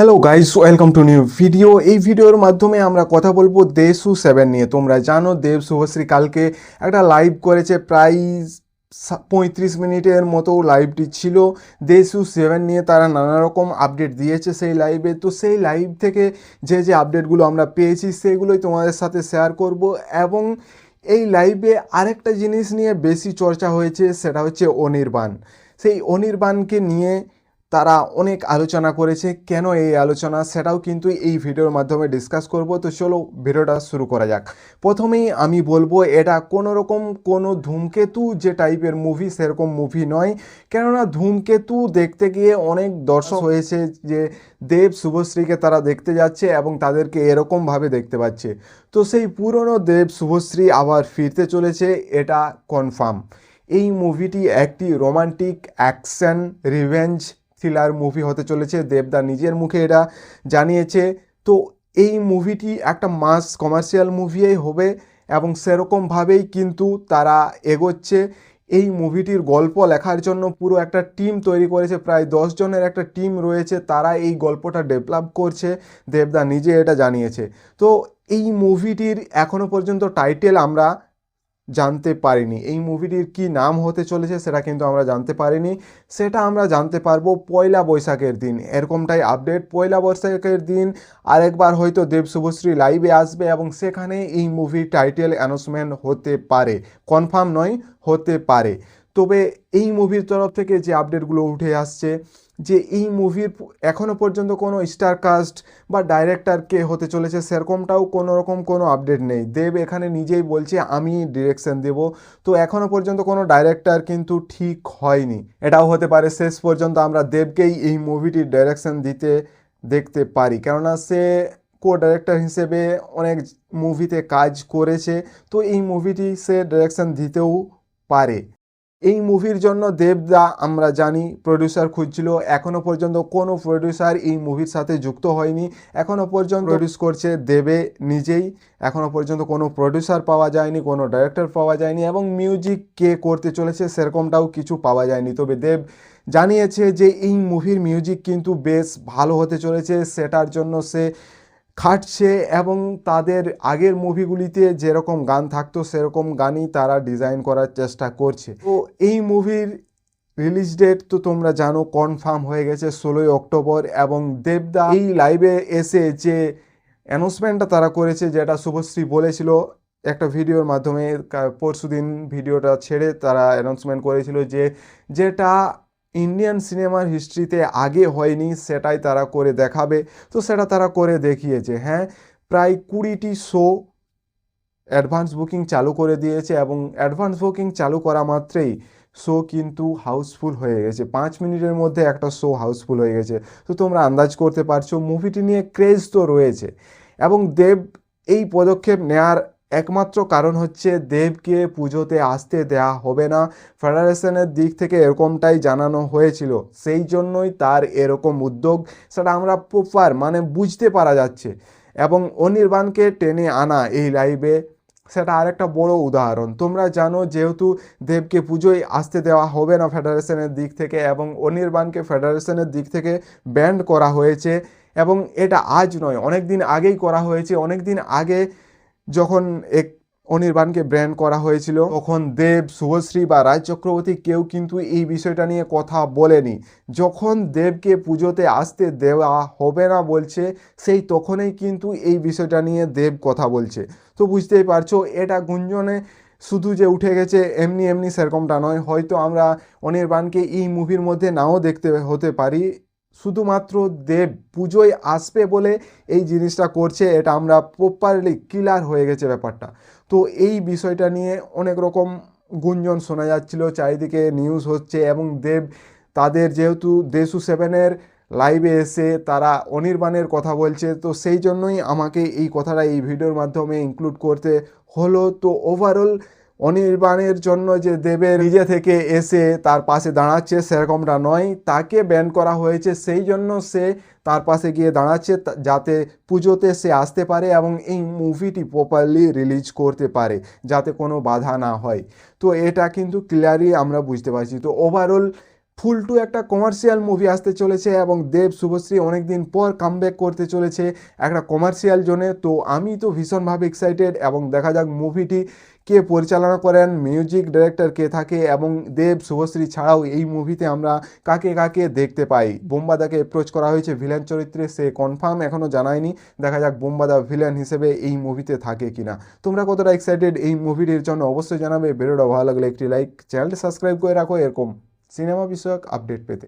Hello guys welcome to new video এই ভিডিওর মাধ্যমে আমরা কথা বলব দেশু সেভেন নিয়ে। তোমরা জানো দেব শুভশ্রী কালকে একটা লাইভ করেছে, প্রায় পঁয়ত্রিশ মিনিটের মতো লাইভটি ছিল। দেশু সেভেন নিয়ে তারা নানা রকম আপডেট দিয়েছে সেই লাইভে তো সেই লাইভ থেকে যে যে আপডেটগুলো আমরা পেয়েছি সেগুলোই তোমাদের সাথে শেয়ার করব এবং এই লাইভে আরেকটা জিনিস নিয়ে বেশি চর্চা হয়েছে, সেটা হচ্ছে অনির্বাণ। সেই অনির্বাণকে নিয়ে তারা অনেক আলোচনা করেছে, কেন এই আলোচনা? সেটাও কিন্তু এই ভিডিওর মাধ্যমে ডিসকাস করব। তো চলো ভিডিওটা শুরু করা যাক। প্রথমেই আমি বলব, এটা কোনো রকম কোনো ধূমকেতু যে টাইপের মুভি সেরকম মুভি নয়। কেননা ধূমকেতু দেখতে গিয়ে অনেক দর্শক হয়েছে যে দেব শুভশ্রীকে তারা দেখতে যাচ্ছে এবং তাদেরকে এরকমভাবে দেখতে পাচ্ছে। তো সেই পুরনো দেব শুভশ্রী আবার ফিরতে চলেছে, এটা কনফার্ম এই মুভিটি একটি romantic action revenge thriller movie হতে চলেছে, দেবদা নিজের মুখে এটা জানিয়েছে। তো এই মুভিটি একটা মাস কমার্শিয়াল মুভিই হবে এবং সেরকমভাবেই কিন্তু তারা এগোচ্ছে। এই মুভিটির গল্প লেখার জন্য পুরো একটা টিম তৈরি করেছে, প্রায় দশ জনের একটা টিম রয়েছে, তারা এই গল্পটা ডেভেলপ করছে, দেবদা নিজে এটা জানিয়েছে। তো এই মুভিটির এখনও পর্যন্ত টাইটেল আমরা জানতে পারিনি। এই মুভিটির কি নাম হতে চলেছে সেটা কিন্তু আমরা জানতে পারিনি। সেটা আমরা জানতে পারব পয়লা বৈশাখের দিন। এরকমটাই আপডেট। পয়লা বৈশাখের দিন আরেকবার হয়তো দেব শুভশ্রী লাইভে আসবে এবং সেখানে এই মুভির টাইটেল অ্যানাউন্সমেন্ট হতে পারে। কনফার্ম নয়, হতে পারে। তবে এই মুভির তরফ থেকে যে আপডেটগুলো উঠে আসছে, যে এই মুভির এখনও পর্যন্ত কোনো স্টার কাস্ট বা ডাইরেক্টর কে হতে চলেছে, সেরকমটাও কোনো রকম কোনো আপডেট নেই। দেব এখানে নিজেই বলছে, আমি ডিরেকশন দেব। তো এখনও পর্যন্ত কোনো ডাইরেক্টর কিন্তু ঠিক হয়নি। এটাও হতে পারে, শেষ পর্যন্ত আমরা দেবকেই এই মুভিটির ডাইরেকশন দিতে দেখতে পারি। কেননা সে কো ডাইরেক্টর হিসেবে অনেক মুভিতে কাজ করেছে, তো এই মুভিটি সে ডাইরেকশন দিতেও পারে। এই মুভির জন্য দেবদা আমরা জানি প্রডিউসার খুঁজছিল। এখনও পর্যন্ত কোনো প্রডিউসার এই মুভির সাথে যুক্ত হয়নি। এখনও পর্যন্ত প্রডিউস করছে দেবে নিজেই। এখনও পর্যন্ত কোনো প্রডিউসার পাওয়া যায়নি কোনো ডাইরেক্টর পাওয়া যায়নি এবং মিউজিক কে করতে চলেছে সেরকমটাও কিছু পাওয়া যায়নি। তবে দেব জানিয়েছে যে এই মুভির মিউজিক কিন্তু বেশ ভালো হতে চলেছে। সেটার জন্য সে খাটছে এবং তাদের আগের মুভিগুলিতে যেরকম গান থাকতো, সেরকম গানই তারা ডিজাইন করার চেষ্টা করছে। তো এই মুভির রিলিজ ডেট তো তোমরা জানো কনফার্ম হয়ে গেছে ষোলোই অক্টোবর এবং দেবদা এই লাইভে এসে যে অ্যানাউন্সমেন্টটা তারা করেছে, যেটা শুভশ্রী বলেছিল, একটা ভিডিওর মাধ্যমে পরশু দিন ভিডিওটা ছেড়ে তারা অ্যানাউন্সমেন্ট করেছিল যে, যেটা ইন্ডিয়ান সিনেমার হিস্ট্রিতে আগে হয়নি, সেটাই তারা করে দেখাবে। তো সেটা তারা করে দেখিয়েছে হ্যাঁ? প্রায় কুড়িটি শো অ্যাডভান্স বুকিং চালু করে দিয়েছে এবং অ্যাডভান্স বুকিং চালু করা মাত্রেই শো কিন্তু হাউসফুল হয়ে গেছে। পাঁচ মিনিটের মধ্যে একটা শো হাউসফুল হয়ে গেছে। তো তোমরা আন্দাজ করতে পারছ মুভিটি নিয়ে ক্রেজ তো রয়েছে। এবং দেব এই পদক্ষেপ নেয়ার একমাত্র কারণ হচ্ছে দেবকে পুজোতে আসতে দেয়া হবে না। ফেডারেশনের দিক থেকে এরকমটাই জানানো হয়েছিল। সেই জন্যই তার এরকম উদ্যোগ। সেটা আমরা প্রপার মানে বুঝতে পারা যাচ্ছে। এবং অনির্বাণকে টেনে আনা এই লাইভে সেটা আরেকটা বড় উদাহরণ। তোমরা জানো যেহেতু দেবকে পুজোয় আসতে দেওয়া হবে না ফেডারেশনের দিক থেকে এবং অনির্বাণকে ফেডারেশনের দিক থেকে ব্যান্ড করা হয়েছে। এবং এটা আজ নয় অনেক দিন আগেই করা হয়েছে। অনেক দিন আগে যখন এক অনির্বাণকে ব্র্যান্ড করা হয়েছিল, তখন দেব, শুভশ্রী বা রাজ চক্রবর্তী কেউ কিন্তু এই বিষয়টা নিয়ে কথা বলেনি। যখন দেবকে পুজোতে আসতে দেওয়া হবে না বলছে, সেই তখনই কিন্তু এই বিষয়টা নিয়ে দেব কথা বলছে। তো বুঝতেই পারছ, এটা গুঞ্জনে শুধু যে উঠে গেছে, এমনি এমনি সেরকমটা নয়। হয়তো আমরা অনির্বাণকে এই মুভির মধ্যে নাও দেখতে হতে পারি। শুধুমাত্র দেব পুজোয় আসবে বলে এই জিনিসটা করছে, এটা আমরা প্রপারলি ক্লিয়ার হয়ে গেছে ব্যাপারটা। তো এই বিষয়টা নিয়ে অনেক রকম গুঞ্জন শোনা যাচ্ছিল, চারিদিকে নিউজ হচ্ছে এবং দেব তাদের যেহেতু দেশু সেভেনের লাইভে এসে তারা অনির্বাণের কথা বলছে, তো সেই জন্যই আমাকে এই কথাটা এই ভিডিওর মাধ্যমে ইনক্লুড করতে হলো। তো ওভারঅল অনির্বাণের জন্য যে দেবের নিজে থেকে এসে তার পাশে দাঁড়াচ্ছে সেরকমটা নয়, তাকে ব্যান করা হয়েছে, সেই জন্য সে তার পাশে গিয়ে দাঁড়াচ্ছে যাতে পুজোতে সে আসতে পারে এবং এই মুভিটি প্রপারলি রিলিজ করতে পারে, যাতে কোনো বাধা না হয়। তো এটা কিন্তু ক্লিয়ারলি আমরা বুঝতে পারছি। তো ওভারঅল ফুল টু একটা কমার্শিয়াল মুভি আসতে চলেছে এবং দেব, শুভশ্রী অনেকদিন পর কামব্যাক করতে চলেছে একটা কমার্শিয়াল জোনে। তো আমি তো ভীষণভাবে এক্সাইটেড এবং দেখা যাক মুভিটি কে পরিচালনা করেন মিউজিক ডিরেক্টর কে থাকে এবং দেব শুভশ্রী ছাড়াও এই মুভিতে আমরা কাকে কাকে দেখতে পাই। বোম্বাদাকে অ্যাপ্রোচ করা হয়েছে ভিলেন চরিত্রে, সে কনফার্ম এখনও জানায়নি। দেখা যাক বোম্বাদা ভিলেন হিসেবে এই মুভিতে থাকে কিনা। তোমরা কতটা এক্সাইটেড এই মুভিটির জন্য অবশ্যই জানাবে। ভিডিওটা ভালো লাগলে একটি লাইক চ্যানেলটি সাবস্ক্রাইব করে রাখো। এরকম সিনেমা বিষয়ক আপডেট পেতে।